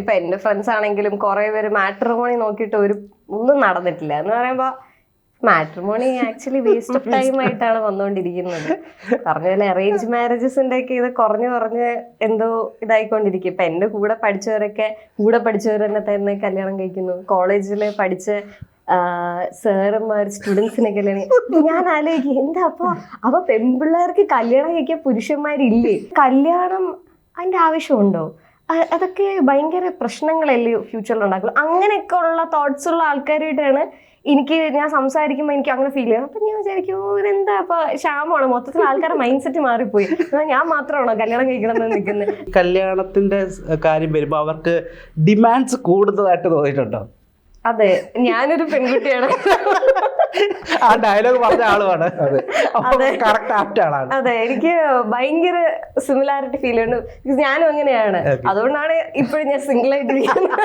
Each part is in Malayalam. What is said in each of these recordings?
ഇപ്പൊ എന്റെ ഫ്രണ്ട്സ് ആണെങ്കിലും കുറെ പേര് മാട്രിമോണി നോക്കിയിട്ട് ഒരു ഒന്നും നടന്നിട്ടില്ല. എന്ന് പറയുമ്പോ matrimony actually waste of time ആയിട്ടാണ് വന്നുകൊണ്ടിരിക്കുന്നത് പറഞ്ഞ പോലെ അറേഞ്ച് മാരേജസിന്റെ ഒക്കെ ഇത് കുറഞ്ഞു കുറഞ്ഞ് എന്തോ ഇതായിക്കൊണ്ടിരിക്കും. ഇപ്പൊ എന്റെ കൂടെ പഠിച്ചവരൊക്കെ കൂടെ പഠിച്ചവർ തന്നെ തന്നെ കല്യാണം കഴിക്കുന്നു. കോളേജിൽ പഠിച്ച സാറന്മാർ സ്റ്റുഡൻസിനെ കല്യാണം ഞാൻ ആലോചിക്കും എന്താ അപ്പൊ? അപ്പൊ പെൺപിള്ളേർക്ക് കല്യാണം കഴിക്കാൻ പുരുഷന്മാരില്ലേ? കല്യാണം അതിന്റെ ആവശ്യമുണ്ടോ? അതൊക്കെ ഭയങ്കര പ്രശ്നങ്ങളല്ലേ ഫ്യൂച്ചറിൽ ഉണ്ടാക്കുള്ളൂ അങ്ങനെയൊക്കെ ഉള്ള തോട്ട്സ് ഉള്ള ആൾക്കാരായിട്ടാണ് എനിക്ക് ഞാൻ സംസാരിക്കുമ്പോൾ എനിക്ക് അങ്ങനെ ഫീൽ ചെയ്യണം അപ്പം ഞാൻ വിചാരിക്കും ഇതെന്താ? അപ്പൊ ക്ഷാമമാണ്? മൊത്തത്തിൽ ആൾക്കാരുടെ മൈൻഡ് സെറ്റ് മാറിപ്പോയി ഞാൻ മാത്രമാണോ കല്യാണം കഴിക്കണം എന്ന് നിൽക്കുന്നത് കല്യാണത്തിന്റെ കാര്യം വരുമ്പോൾ അവർക്ക് ഡിമാൻഡ്സ് കൂടുതലായിട്ട് തോന്നിയിട്ടുണ്ടോ? അതെ ഞാനൊരു പെൺകുട്ടിയാണ്. ആ ഡയലോഗ് പറഞ്ഞ ആളുമാണ്. കറക്റ്റ് ആപ്റ്റ് ആളാണ്. അതെ എനിക്ക് ഭയങ്കര സിമിലാരിറ്റി ഫീൽ ചെയ്യുന്നു Because ഞാനും അങ്ങനെയാണ്. അതുകൊണ്ടാണ് ഇപ്പോഴും ഞാൻ സിംഗിൾ ആയിട്ടിരിക്കുന്നത്.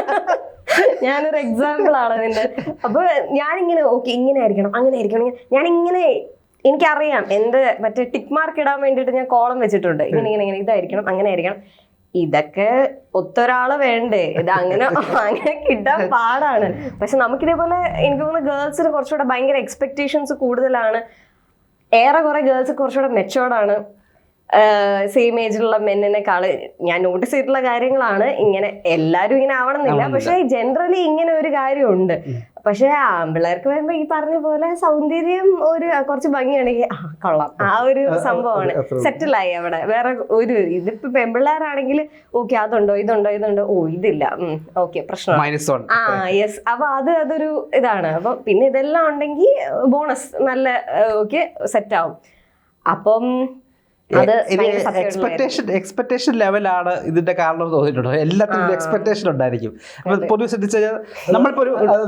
ഞാനൊരു എക്സാമ്പിൾ ആണ് അതിന്റെ. അപ്പൊ ഞാനിങ്ങനെ ഓക്കെ ഇങ്ങനെ ആയിരിക്കണം അങ്ങനെ ആയിരിക്കണം ഇങ്ങനെ- ഞാനിങ്ങനെ എനിക്കറിയാം എന്റെ മറ്റേ ടിക്ക് മാർക്ക് ഇടാൻ വേണ്ടിയിട്ട് ഞാൻ കോളം വെച്ചിട്ടുണ്ട്. ഇങ്ങനെ ഇങ്ങനെ ഇങ്ങനെ ഇതായിരിക്കണം അങ്ങനെ ആയിരിക്കണം. ഇതൊക്കെ ഒത്തൊരാൾ വേണ്ടേ? ഇത് അങ്ങനെ അങ്ങനെ കിട്ടാൻ പാടാണ്. പക്ഷെ നമുക്കിതേപോലെ എനിക്ക് തോന്നുന്നു ഗേൾസിന് കുറച്ചുകൂടെ ഭയങ്കര എക്സ്പെക്ടേഷൻസ് കൂടുതലാണ്. ഏറെ കുറെ ഗേൾസ് കുറച്ചുകൂടെ മെച്ചോർഡാണ് സെയിം ഏജിലുള്ള മെന്നിനെക്കാൾ ഞാൻ നോട്ടീസ് ചെയ്തിട്ടുള്ള കാര്യങ്ങളാണ്. ഇങ്ങനെ എല്ലാരും ഇങ്ങനെ ആവണമെന്നില്ല. പക്ഷെ ജനറലി ഇങ്ങനെ ഒരു കാര്യമുണ്ട്. പക്ഷെ ആമ്പിള്ളേർക്ക് വരുമ്പോ ഈ പറഞ്ഞ പോലെ സൗന്ദര്യം ഒരു കുറച്ച് ഭംഗിയാണെങ്കിൽ ആ കൊള്ളാം. ആ ഒരു സംഭവമാണ്. സെറ്റിലായി അവിടെ. വേറെ ഒരു ഇതിപ്പോ പെമ്പിള്ളേരാണെങ്കിൽ ഓക്കെ അതുണ്ടോ ഇതുണ്ടോ ഇതുണ്ടോ? ഓ ഇതില്ല. ഓക്കെ പ്രശ്നം ആ യെസ് അപ്പൊ അത് അതൊരു ഇതാണ്. അപ്പൊ പിന്നെ ഇതെല്ലാം ഉണ്ടെങ്കിൽ ബോണസ് നല്ല ഓക്കെ സെറ്റ് ആവും. അപ്പം എക്സ്പെക്ടേഷൻ എക്സ്പെക്ടേഷൻ ലെവലാണ് ഇതിന്റെ കാരണം തോന്നിയിട്ടുണ്ടോ? എല്ലാത്തിനും എക്സ്പെക്ടേഷൻ ഉണ്ടായിരിക്കും. അപ്പൊ പൊതുവെ ശ്രദ്ധിച്ചു കഴിഞ്ഞാൽ നമ്മളിപ്പോ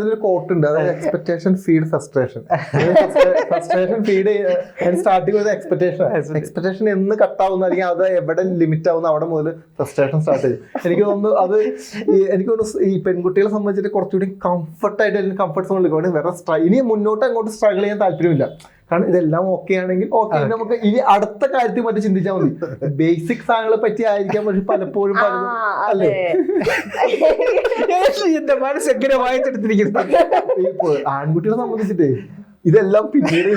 ഒരു കോട്ട് ഉണ്ട്. അതായത് expectation feed frustration frustration feed starting ചെയ്ത് എക്സ്പെക്ടേഷൻ എക്സ്പെക്ടേഷൻ എന്ന് കട്ടാവുന്ന അല്ലെങ്കിൽ അത് എവിടെ ലിമിറ്റ് ആവുന്ന അവിടെ മുതൽ ഫ്രസ്ട്രേഷൻ സ്റ്റാർട്ട് ചെയ്യും. എനിക്ക് തോന്നുന്നു അത് എനിക്ക് തോന്നുന്നു ഈ പെൺകുട്ടികളെ സംബന്ധിച്ചിട്ട് കുറച്ചുകൂടി കംഫർട്ടായിട്ട് കംഫർട്ട് സോണിൽ വേറെ ഇനി മുന്നോട്ട് അങ്ങോട്ട് സ്ട്രഗിൾ ചെയ്യാൻ താല്പര്യമില്ല. കാരണം ഇതെല്ലാം ഓക്കെ ആണെങ്കിൽ ഓക്കെ നമുക്ക് ഇനി അടുത്ത കാര്യത്തിൽ മറ്റേ ചിന്തിച്ചാൽ മതി. ബേസിക് സാധനങ്ങളെ പറ്റി ആയിരിക്കാം പക്ഷെ പലപ്പോഴും പറഞ്ഞു പലതും അതെ. എന്റെ മനസ്സ് എങ്ങനെ വായിച്ചെടുത്തിരിക്കുന്നു? ഈ ആൺകുട്ടികളെ സംബന്ധിച്ചിട്ടേ ഇതെല്ലാം പിന്നീട്.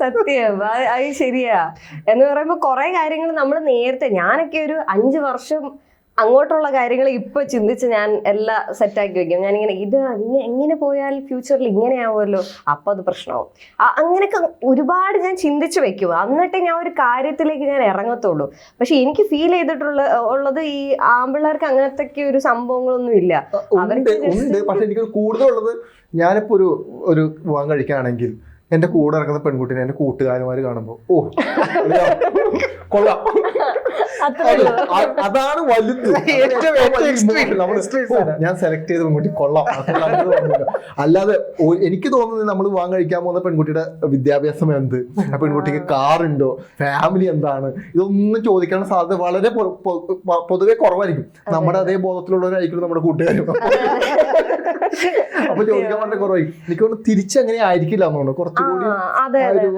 സത്യം. അത് ശരിയാ. എന്ന് പറയുമ്പോ കുറെ കാര്യങ്ങൾ നമ്മൾ നേരത്തെ ഞാനൊക്കെ ഒരു അഞ്ചു വർഷം അങ്ങോട്ടുള്ള കാര്യങ്ങൾ ഇപ്പൊ ചിന്തിച്ച് ഞാൻ എല്ലാം സെറ്റാക്കി വെക്കും. ഞാൻ ഇങ്ങനെ ഇത് എങ്ങനെ പോയാൽ ഫ്യൂച്ചറിൽ ഇങ്ങനെ ആവുമല്ലോ? അപ്പൊ അത് പ്രശ്നമാവും. അങ്ങനെയൊക്കെ ഒരുപാട് ഞാൻ ചിന്തിച്ച് വെക്കും. എന്നിട്ടേ ഞാൻ ഒരു കാര്യത്തിലേക്ക് ഞാൻ ഇറങ്ങത്തുള്ളൂ. പക്ഷെ എനിക്ക് ഫീൽ ചെയ്തിട്ടുള്ള ഉള്ളത് ഈ ആമ്പിള്ളേർക്ക് അങ്ങനത്തെ ഒരു സംഭവങ്ങളൊന്നും ഇല്ല. ഉണ്ട് പക്ഷെ എനിക്ക് കൂടുതലുള്ളത് ഞാനിപ്പോ ഒരു ഒരു വിവാഹം കഴിക്കുകയാണെങ്കിൽ എന്റെ കൂടെ ഇറങ്ങുന്ന പെൺകുട്ടിനെ എന്റെ കൂട്ടുകാരന്മാര് കാണുമ്പോ ഓ കൊള്ളാം. അതാണ് വലുത്. ഞാൻ സെലക്ട് ചെയ്ത പെൺകുട്ടി കൊള്ളാം. അല്ലാതെ എനിക്ക് തോന്നുന്നത് നമ്മൾ വിവാഹം കഴിക്കാൻ പോകുന്ന പെൺകുട്ടിയുടെ വിദ്യാഭ്യാസം എന്ത്? ആ പെൺകുട്ടിക്ക് കാറുണ്ടോ? ഉണ്ടോ ഫാമിലി എന്താണ്? ഇതൊന്നും ചോദിക്കാനുള്ള സാധ്യത വളരെ പൊതുവെ കുറവായിരിക്കും. നമ്മുടെ അതേ. ബോധത്തിലുള്ളവരായിരിക്കും നമ്മുടെ കൂട്ടുകാരും. അപ്പൊ ചോദിക്കാൻ വളരെ കുറവായി. എനിക്ക് തോന്നുന്നു തിരിച്ചങ്ങനെ ആയിരിക്കില്ല എന്നുണ്ട് ആ, കുറച്ചുകൂടി അതെ ഒരു-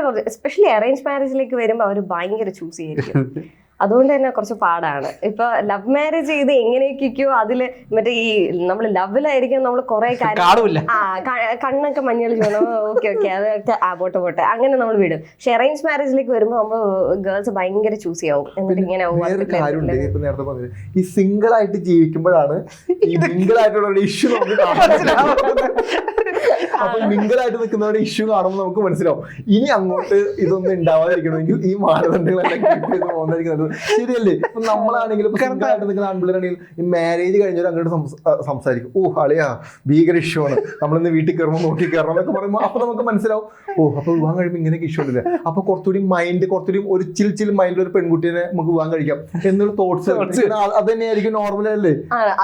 കുറച്ച് എസ്പെഷ്യലി അറേഞ്ച് മാരേജിലേക്ക് വരുമ്പോൾ അവർ ഭയങ്കര ചൂസ് ചെയ്തിരിക്കും അതുകൊണ്ട് തന്നെ കുറച്ച് പാടാണ്. ഇപ്പൊ ലവ് മാരേജ് ചെയ്ത് എങ്ങനെയൊക്കെയോ അതിൽ മറ്റേ ഈ നമ്മൾ ലവിലായിരിക്കും നമ്മൾ കുറെ കാര്യം ആ കണ്ണൊക്കെ മഞ്ഞൾ ചെയ്യണം ഓക്കെ ഓക്കെ അതൊക്കെ ആ പോട്ടെ പോട്ടെ. അങ്ങനെ നമ്മൾ വിടും. പക്ഷെ അറേഞ്ച് മാരേജിലേക്ക് വരുമ്പോൾ നമ്മൾ ഗേൾസ് ഭയങ്കര ചൂസ് ചെയ്യാവും എന്നിട്ട് ഇങ്ങനെ ഈ സിംഗിൾ ആയിട്ട് ജീവിക്കുമ്പോഴാണ് ഈ സിംഗിൾ ആയിട്ടുള്ള ഇഷ്യൂ നമുക്ക് അപ്പൊ മിങ്കലായിട്ട് ആയിട്ട് നിൽക്കുന്നവരുടെ ഇഷ്യൂ കാണുമ്പോൾ നമുക്ക് മനസ്സിലാവും. ഇനി അങ്ങോട്ട് ഇതൊന്നും ഉണ്ടാവാതിരിക്കണമെങ്കിൽ ഈ മാനദണ്ഡങ്ങളെല്ലാം പോകുന്നതായിരിക്കും ശരിയല്ലേ? ഇപ്പൊ നമ്മളാണെങ്കിലും കറക്റ്റായിട്ട് നിൽക്കുന്ന ആൺപിള്ളേരാണെങ്കിൽ ഈ മാരേജ് കഴിഞ്ഞവർ അങ്ങോട്ട് സംസാരിക്കും. ഓ അളിയാ ഭീകര ഇഷ്യൂ ആണ്. നമ്മളിന്ന് വീട്ടിൽ കയറുമ്പോൾ നോക്കി കയറണം എന്നൊക്കെ പറയുമ്പോൾ അപ്പൊ നമുക്ക് മനസ്സിലാവും. ഓ അപ്പൊ വിവാഹം കഴിയുമ്പോൾ ഇങ്ങനെയൊക്കെ ഇഷ്യൂ ഉണ്ടല്ലേ? അപ്പൊ കുറച്ചുകൂടി മൈൻഡ് കുറച്ചുകൂടി ഒരു ചിൽ ചിൽ മൈൻഡിൽ ഒരു പെൺകുട്ടിയെ നമുക്ക് വിവാഹം കഴിക്കാം എന്നുള്ള തോട്ട്സ് അത് തന്നെയായിരിക്കും നോർമൽ അല്ലേ?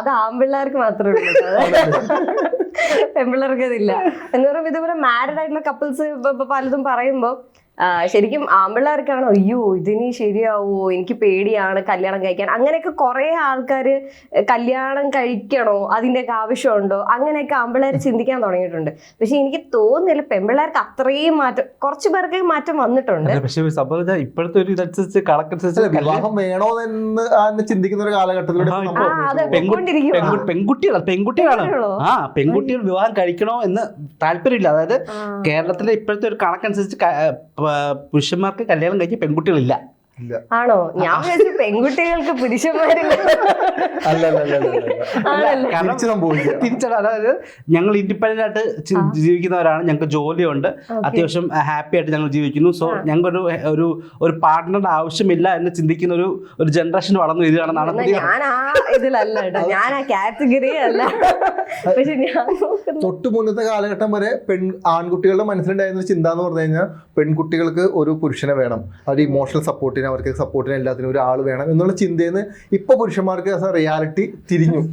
അത് ആമ്പിള്ളേർക്ക് മാത്രമേ ഉള്ളൂ. പെൺപിള്ളേർക്ക് അതില്ല എന്ന് പറയുമ്പോൾ ഇതുപോലെ മാരിഡ് ആയിട്ടുള്ള കപ്പിൾസ് പലതും പറയുമ്പോൾ ശരിക്കും ആമ്പിള്ളേർക്കാണോ അയ്യോ ഇതിനി ശരിയാവോ എനിക്ക് പേടിയാണ് കല്യാണം കഴിക്കാൻ. അങ്ങനെയൊക്കെ കുറെ ആൾക്കാർ കല്യാണം കഴിക്കണോ അതിന്റെയൊക്കെ ആവശ്യമുണ്ടോ അങ്ങനെയൊക്കെ ആമ്പിള്ളേർ ചിന്തിക്കാൻ തുടങ്ങിയിട്ടുണ്ട്. പക്ഷെ എനിക്ക് തോന്നുന്നില്ല പെമ്പിള്ളേർക്ക് അത്രയും മാറ്റം കുറച്ച് പേർക്ക് മാറ്റം വന്നിട്ടുണ്ട്. പക്ഷേ സംഭവം ഇപ്പോഴത്തെ ഒരു ഇതനുസരിച്ച് കണക്കനുസരിച്ച് വിവാഹം വേണോ എന്ന് ചിന്തിക്കുന്ന ഒരു കാലഘട്ടത്തിലൂടെ പെൺകുട്ടികൾ പെൺകുട്ടികളാണ്. ആ പെൺകുട്ടികൾ വിവാഹം കഴിക്കണോ എന്ന് താല്പര്യമില്ല. അതായത്. കേരളത്തിലെ ഇപ്പോഴത്തെ ഒരു കണക്കനുസരിച്ച് പുരുഷന്മാർക്ക് കല്യാണം കഴിക്കാൻ പെൺകുട്ടികളില്ല. ആണോ? ഞാൻ വിചാരിച്ചു പെൺകുട്ടികൾക്ക് തിരിച്ചല്ല അതായത് ഞങ്ങൾ ഇൻഡിപെൻഡന്റ് ആയിട്ട് ജീവിക്കുന്നവരാണ്. ഞങ്ങൾക്ക് ജോലിയുണ്ട്. അത്യാവശ്യം ഹാപ്പി ആയിട്ട് ഞങ്ങൾ ജീവിക്കുന്നു. സോ ഞങ്ങൾക്ക് ഒരു ഒരു പാർട്ട്ണറുടെ ആവശ്യമില്ല എന്ന് ചിന്തിക്കുന്ന ഒരു ഒരു ജനറേഷൻ വളർന്നു വരികയാണെന്നാണ് ഞാൻ ആ ഇതിലല്ല കേട്ടോ. ഞാൻ ആ കാറ്റഗറി അല്ല. പക്ഷെ ഞാൻ നോക്കുന്നത് തൊട്ട് മുന്നത്തെ കാലഘട്ടം വരെ പെൺ ആൺകുട്ടികളുടെ മനസ്സിലുണ്ടായിരുന്ന ചിന്ത എന്ന് പറഞ്ഞു കഴിഞ്ഞാൽ പെൺകുട്ടികൾക്ക് ഒരു പുരുഷനെ വേണം. അവർ ഇമോഷണൽ സപ്പോർട്ടിന് അവർക്ക് സപ്പോർട്ടിന് എല്ലാത്തിനും ഒരാൾ വേണം എന്നുള്ള ചിന്തയിൽ നിന്ന് ഇപ്പോൾ പുരുഷന്മാർക്ക് റിയാലിറ്റി തിരിഞ്ഞു.